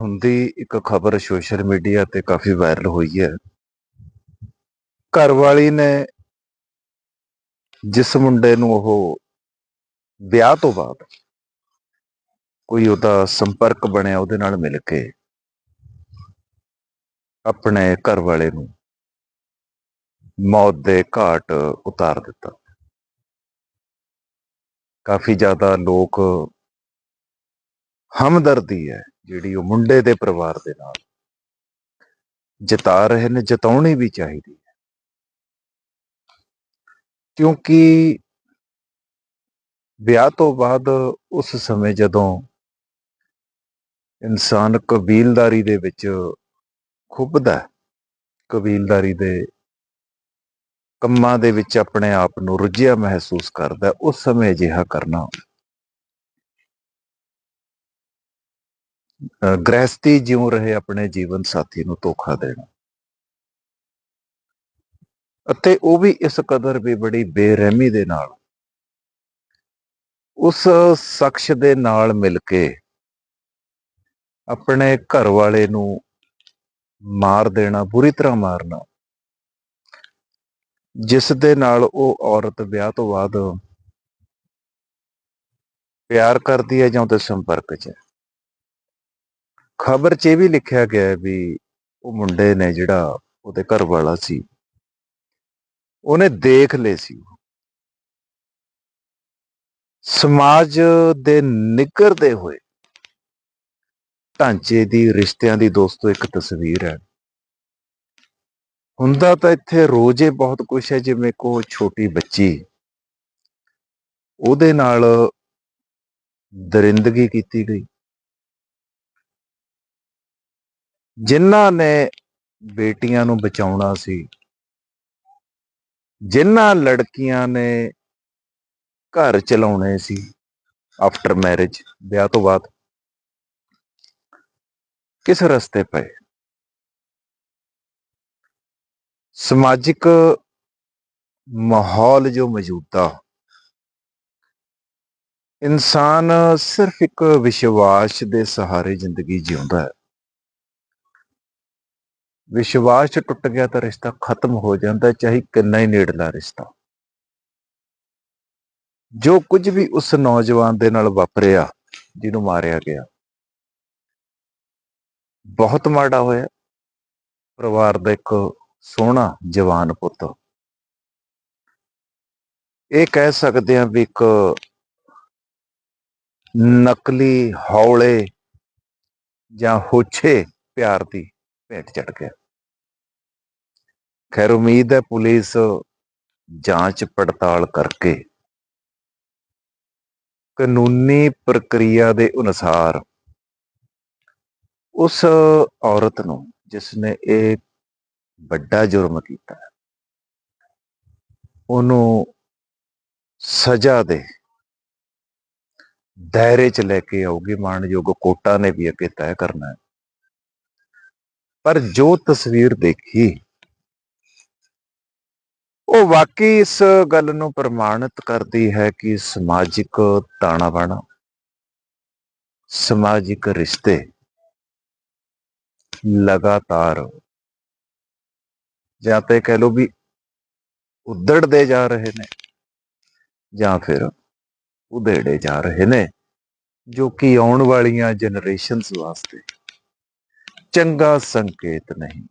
ਹੁੰਦੀ ਇੱਕ ਖਬਰ ਸੋਸ਼ਲ ਮੀਡੀਆ ਤੇ ਕਾਫੀ ਵਾਇਰਲ ਹੋਈ ਹੈ। ਘਰਵਾਲੀ ਨੇ ਜਿਸ ਮੁੰਡੇ ਨੂੰ ਉਹ ਵਿਆਹ ਤੋਂ ਬਾਅਦ ਕੋਈ ਉਹਦਾ ਸੰਪਰਕ ਬਣਿਆ ਉਹਦੇ ਨਾਲ ਮਿਲ ਕੇ ਆਪਣੇ ਘਰ ਵਾਲੇ ਨੂੰ ਮੌਤ ਦੇ ਘਾਟ ਉਤਾਰ ਦਿੱਤਾ। ਕਾਫੀ ਜ਼ਿਆਦਾ ਲੋਕ ਹਮਦਰਦੀ ਹੈ ਜਿਹੜੀ ਉਹ ਮੁੰਡੇ ਦੇ ਪਰਿਵਾਰ ਦੇ ਨਾਲ ਜਤਾ ਰਹੇ ਨੇ, ਜਤਾਉਣੀ ਵੀ ਚਾਹੀਦੀ ਹੈ। ਕਿਉਂਕਿ ਵਿਆਹ ਤੋਂ ਬਾਅਦ ਉਸ ਸਮੇਂ ਜਦੋਂ ਇਨਸਾਨ ਕਬੀਲਦਾਰੀ ਦੇ ਵਿੱਚ ਖੁੱਬਦਾ ਕਬੀਲਦਾਰੀ ਦੇ ਕੰਮਾਂ ਦੇ ਵਿੱਚ ਆਪਣੇ ਆਪ ਨੂੰ ਰੁੱਝਿਆ ਮਹਿਸੂਸ ਕਰਦਾ ਉਸ ਸਮੇਂ ਅਜਿਹਾ ਕਰਨਾ ਅਹ ਗ੍ਰਹਿਸਥੀ ਜਿਉ ਰਹੇ ਆਪਣੇ ਜੀਵਨ ਸਾਥੀ ਨੂੰ ਧੋਖਾ ਦੇਣਾ। ਅਤੇ ਉਹ ਵੀ ਇਸ ਕਦਰ ਵੀ ਬੜੀ ਬੇਰਹਿਮੀ ਦੇ ਨਾਲ। ਉਸ ਸ਼ਖਸ ਦੇ ਨਾਲ ਮਿਲ ਕੇ ਆਪਣੇ ਘਰ ਵਾਲੇ ਨੂੰ ਮਾਰ ਦੇਣਾ, ਬੁਰੀ ਤਰ੍ਹਾਂ ਮਾਰਨਾ। ਜਿਸ ਦੇ ਨਾਲ ਉਹ ਔਰਤ ਵਿਆਹ ਤੋਂ ਬਾਅਦ ਪਿਆਰ ਕਰਦੀ ਹੈ ਜਾਂ ਉਹਦੇ ਸੰਪਰਕ 'ਚ। ਹੈ ਖਬਰ 'ਚ ਇਹ ਵੀ ਲਿਖਿਆ ਗਿਆ ਹੈ ਵੀ ਉਹ ਮੁੰਡੇ ਨੇ ਜਿਹੜਾ ਉਹਦੇ ਘਰ ਵਾਲਾ ਸੀ, ਉਹਨੇ ਦੇਖ ਲਏ ਸੀ ਸਮਾਜ ਦੇ ਨਿਕਰਦੇ ਹੋਏ ਢਾਂਚੇ ਦੀ, ਰਿਸ਼ਤਿਆਂ ਦੀ ਦੋਸਤੋ, ਇੱਕ ਤਸਵੀਰ ਹੈ। ਹੁੰਦਾ ਤਾਂ ਇੱਥੇ ਰੋਜ਼ੇ ਬਹੁਤ ਕੁਝ ਹੈ, ਜਿਵੇਂ ਕੋ ਛੋਟੀ ਬੱਚੀ, ਉਹਦੇ ਨਾਲ ਦਰਿੰਦਗੀ ਕੀਤੀ ਗਈ। ਜਿਨ੍ਹਾਂ ਨੇ ਬੇਟੀਆਂ ਨੂੰ ਬਚਾਉਣਾ ਸੀ, ਜਿਨ੍ਹਾਂ ਲੜਕੀਆਂ ਨੇ ਘਰ ਚਲਾਉਣੇ ਸੀ ਆਫਟਰ ਮੈਰਿਜ ਵਿਆਹ ਤੋਂ ਬਾਅਦ, ਕਿਸ ਰਸਤੇ ਪਏ? ਸਮਾਜਿਕ ਮਾਹੌਲ ਜੋ ਮੌਜੂਦਾ, ਇਨਸਾਨ ਸਿਰਫ ਇੱਕ ਵਿਸ਼ਵਾਸ ਦੇ ਸਹਾਰੇ ਜ਼ਿੰਦਗੀ ਜਿਉਂਦਾ ਹੈ। ਵਿਸ਼ਵਾਸ ਟੁੱਟ ਗਿਆ ਤਾਂ ਰਿਸ਼ਤਾ ਖਤਮ ਹੋ ਜਾਂਦਾ, ਚਾਹੇ ਕਿੰਨਾ ਹੀ ਨੇੜਲਾ ਰਿਸ਼ਤਾ। ਜੋ ਕੁਝ ਵੀ ਉਸ ਨੌਜਵਾਨ ਦੇ ਨਾਲ ਵਾਪਰਿਆ, ਜਿਹਨੂੰ ਮਾਰਿਆ ਗਿਆ। ਬਹੁਤ ਮਾੜਾ ਹੋਇਆ। ਪਰਿਵਾਰ ਦਾ ਇੱਕ ਸੋਹਣਾ ਜਵਾਨ ਪੁੱਤ। ਇਹ ਕਹਿ ਸਕਦੇ ਹਾਂ ਵੀ ਇੱਕ ਨਕਲੀ ਹੌਲੇ ਜਾਂ ਹੋਛੇ ਪਿਆਰ ਦੀ ਭੇਟ ਚੜ ਗਿਆ। ਖੈਰ ਉਮੀਦ ਹੈ ਪੁਲਿਸ ਜਾਂਚ ਪੜਤਾਲ ਕਰਕੇ। ਕਾਨੂੰਨੀ ਪ੍ਰਕਿਰਿਆ ਦੇ ਅਨੁਸਾਰ ਉਸ ਔਰਤ ਨੂੰ ਜਿਸ ਨੇ ਇਹ ਵੱਡਾ ਜੁਰਮ ਕੀਤਾ, ਉਹਨੂੰ ਸਜ਼ਾ ਦੇ ਦਾਇਰੇ 'ਚ ਲੈ ਕੇ ਆਉਗੀ ਮਾਨਯੋਗ ਕੋਟਾ ਨੇ ਵੀ ਅੱਗੇ ਤੈਅ ਕਰਨਾ ਹੈ। ਪਰ ਜੋ ਤਸਵੀਰ ਦੇਖੀ ਉਹ ਵਾਕਈ ਇਸ ਗੱਲ ਨੂੰ ਪ੍ਰਮਾਣਿਤ ਕਰਦੀ ਹੈ ਕਿ ਸਮਾਜਿਕ ਤਾਣਾ ਬਾਣਾ ਸਮਾਜਿਕ ਰਿਸ਼ਤੇ ਲਗਾਤਾਰ ਜਾਂ ਤੇ ਕਹਿ ਲਓ ਵੀ ਉਧੜਦੇ ਜਾ ਰਹੇ ਨੇ ਜਾਂ ਫਿਰ ਉਧੇੜੇ ਜਾ ਰਹੇ ਨੇ, ਜੋ ਕਿ ਆਉਣ ਵਾਲੀਆਂ ਜਨਰੇਸ਼ਨਸ ਵਾਸਤੇ ਚੰਗਾ ਸੰਕੇਤ ਨਹੀਂ।